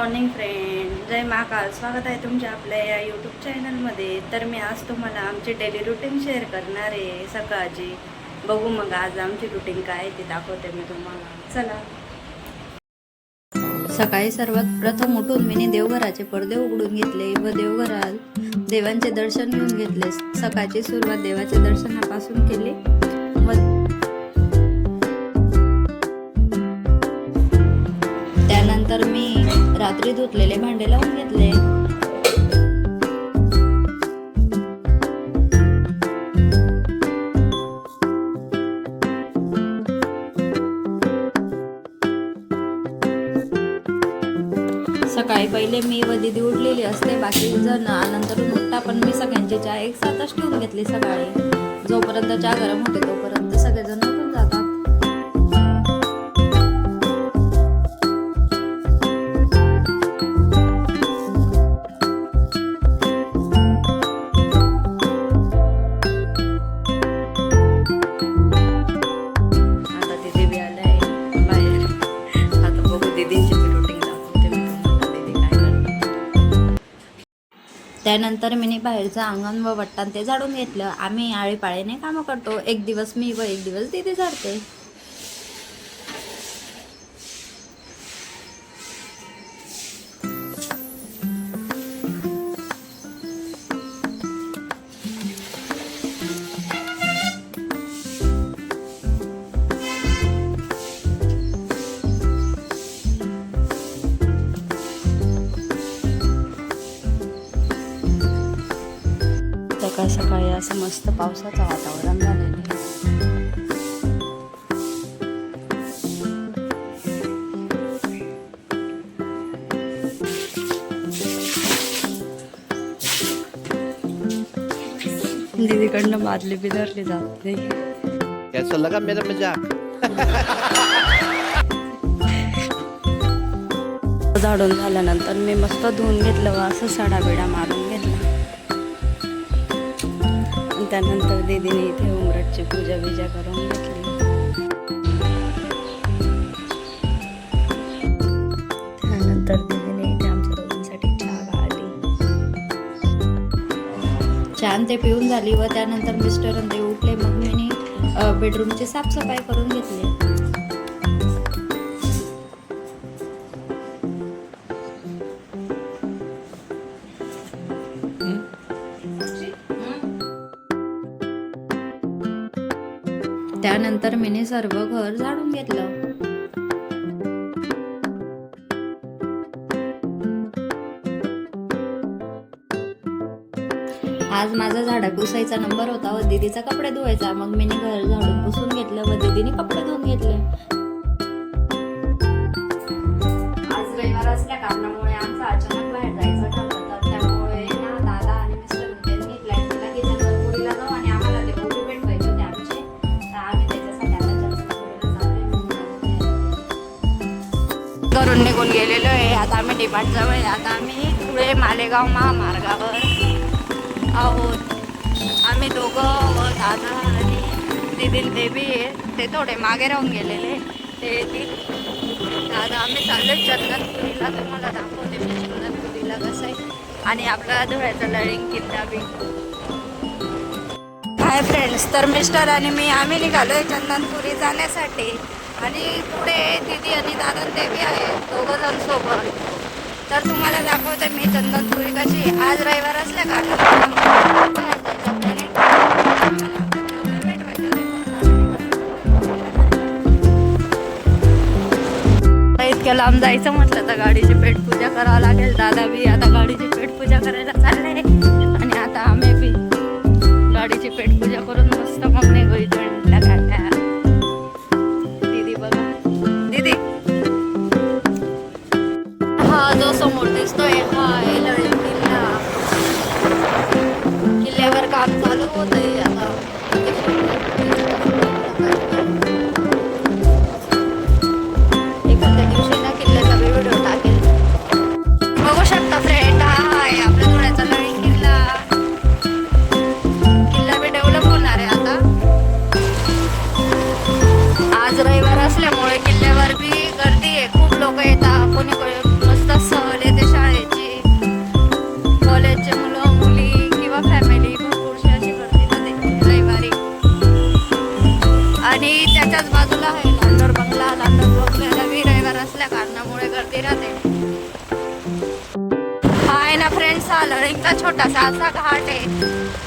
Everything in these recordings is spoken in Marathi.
Morning friend. जय महाकाल. स्वागत आहे तुमच्या आपल्या या यूट्यूब चॅनलमध्ये तर मी आज तुम्हाला आमची डेली रुटीन शेअर करणार आहे सकाळची. बघू मग आज आमची रुटीन काय आहे ते दाखवते मी तुम्हाला. चला. सकाळी सर्वात प्रथम उठून मी देवघराचे पडदे उघडून घेतले व देवघरात देवांचे दर्शन घेऊन घेतले. सकाळची सुरुवात देवाच्या दर्शनापासून केली. व रात्री धुतलेले भांडे लावून घेतले. सकाळी पहिले मी व दिदी उठलेली असते बाकी जण नंतर उठता पण मी सगळ्यांची चहा एक साथच ठेवून घेतली सकाळी. जोपर्यंत चहा गरम होते तोपर्यंत त्यानंतर मी बाहेरचं अंगण व वट्टान ते झाडून घेतलं. आम्ही आळीपाळीने कामं करतो. एक दिवस मी व एक दिवस दिदी झाडते. सकाळ असं मस्त पावसाचं वातावरण झालेलं आहे. दीदीकडनं बादली बिदरली जाते. कैसा लगा मेरा मजाक? झाडून झाल्यानंतर मी मस्त धुवून घेतलं असं सडाबिडा मारून त्यानंतर दीदीने इथे उमरटची पूजा बिजा करून घेतली. त्यानंतर दीदीने इथे आमच्या दोघांसाठी चहा गाळली. छान ते पिऊन झाली व त्यानंतर मिस्टर ते उठले मग मी बेडरूमची साफसफाई करून घेतली. त्यानंतर मीने सर्व घर झाडून घेतलं. आज माझा झाडा पुसायचा नंबर होता व दिदीचा कपडे धुवायचा. मग मीने घर झाडून पुसून घेतलं व दिदीने कपडे धुवून घेतले. आज रविवार असल्या कारणामुळे आहे. आता आम्ही डिपार्ट जवळ आहे. आता आम्ही पुढे मालेगाव महामार्गावर आहोत. आम्ही दोघं दादा आणि दिदीन देवी. आहे ते थोडे मागे राहून गेलेले. ते येतील. दादा आम्ही चाललो चंदनपुरीला. तुम्हाला दाखवते मी चंदनपुरीला कसं आहे. आणि आपला धुळ्याचा लळिंग किल्ला बी. हाय फ्रेंड्स तर मिस्टर आणि मी आम्ही निघालो आहे चंदनपुरी जाण्यासाठी. आणि पुढे दिदी आणि दादन देवी आहे दोघं जण सोबत. तर तुम्हाला दाखवते मी चंदनपुरी कशी आज रविवार असल्या का? इतक्या लांब जायचं म्हटलं तर गाडीची पेटपूजा करावं लागेल. दादा बी आमचा छोटासा असा घाट आहे.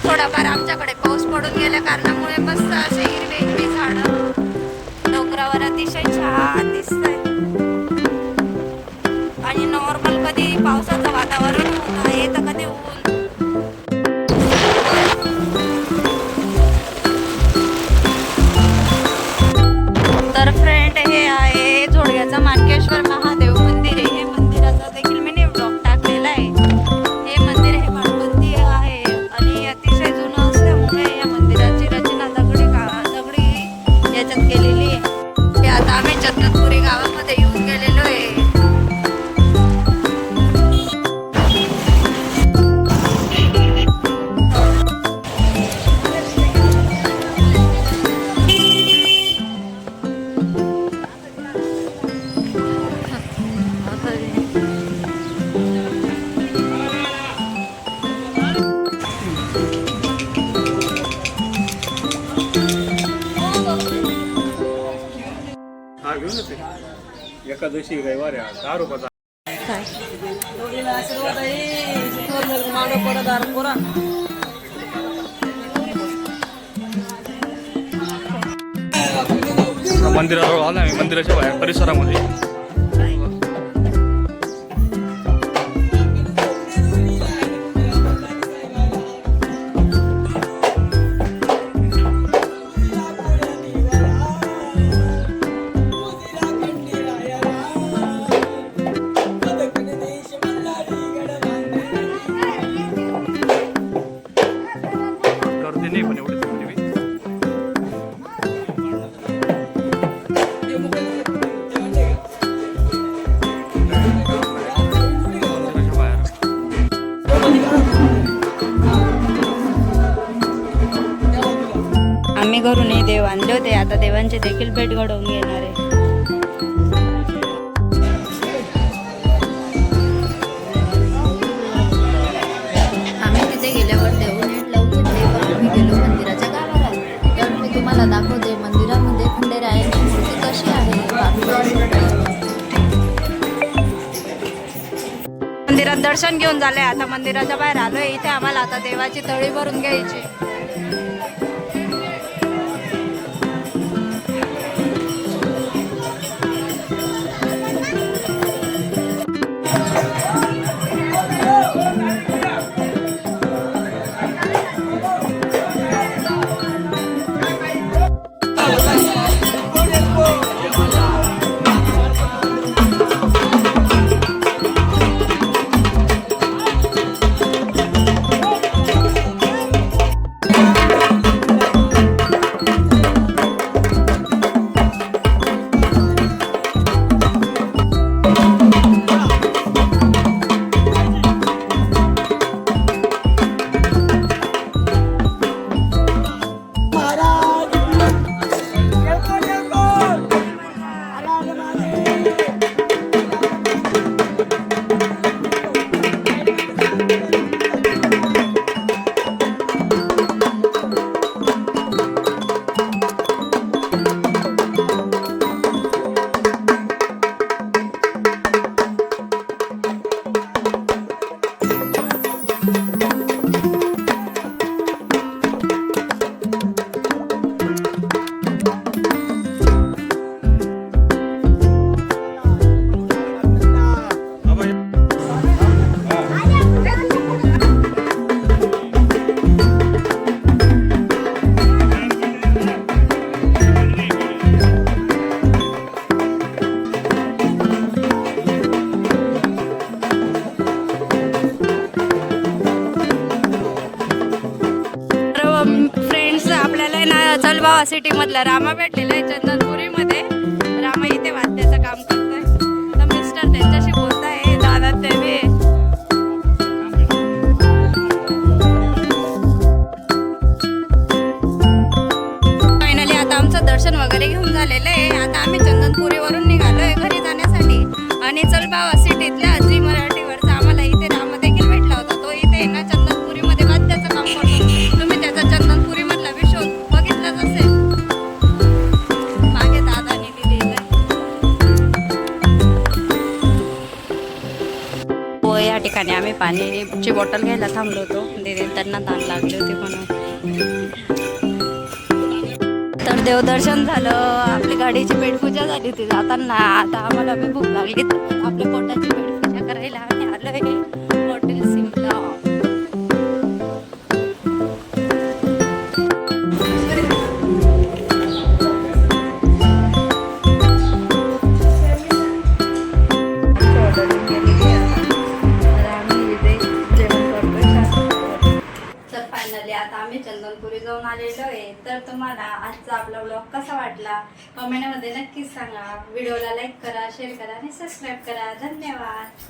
थोडाफार आमच्याकडे पाऊस पडून गेल्या कारणामुळे मस्त असे हिरवे हिरवी झाडं डोंगरावर अतिशय छान दिसतंय. आणि नॉर्मल कधी पावसाचं वातावरण होत आहे तर कधी ऊन. तर फ्रेंड हे एकादशी रविवार आहे. दहा रुपयाचा. मंदिराजवळ आलो आम्ही मंदिराच्या बाहेर परिसरामध्ये. नाही पण एवढी आम्ही घरून देव आणले होते आता देवांचे देखील भेट घडवून घेणार आहे. दर्शन घेऊन झाले. आता मंदिराच्या बाहेर आलोय इथे. आम्हाला आता देवाची तळी भरून घ्यायची. फ्रेंड्स आपल्याला चलबावा सिटी मधला रामा भेटलेला आहे चंदनपुरीमध्ये. रामा इथे वाद्याचं काम करतोय. तर मिस्टर त्यांच्याशी बोलताय दादा ते फायनली आता आमचं दर्शन वगैरे घेऊन झालेलं आहे. आता आम्ही चंदनपुरीवरून आणि ची बॉटल घ्यायला थांबलो होतो दिदी त्यांना ताण लागले होते म्हणून. तर देवदर्शन झालं आपली गाडीची पेटपूजा झाली होती जाताना. आता आम्हाला भूक लागली. आपल्या पोटाची पेटपूजा करायला वाटला कमेंटमध्ये नक्कीच सांगा. व्हिडिओला लाईक करा शेअर करा आणि सबस्क्राईब करा. धन्यवाद.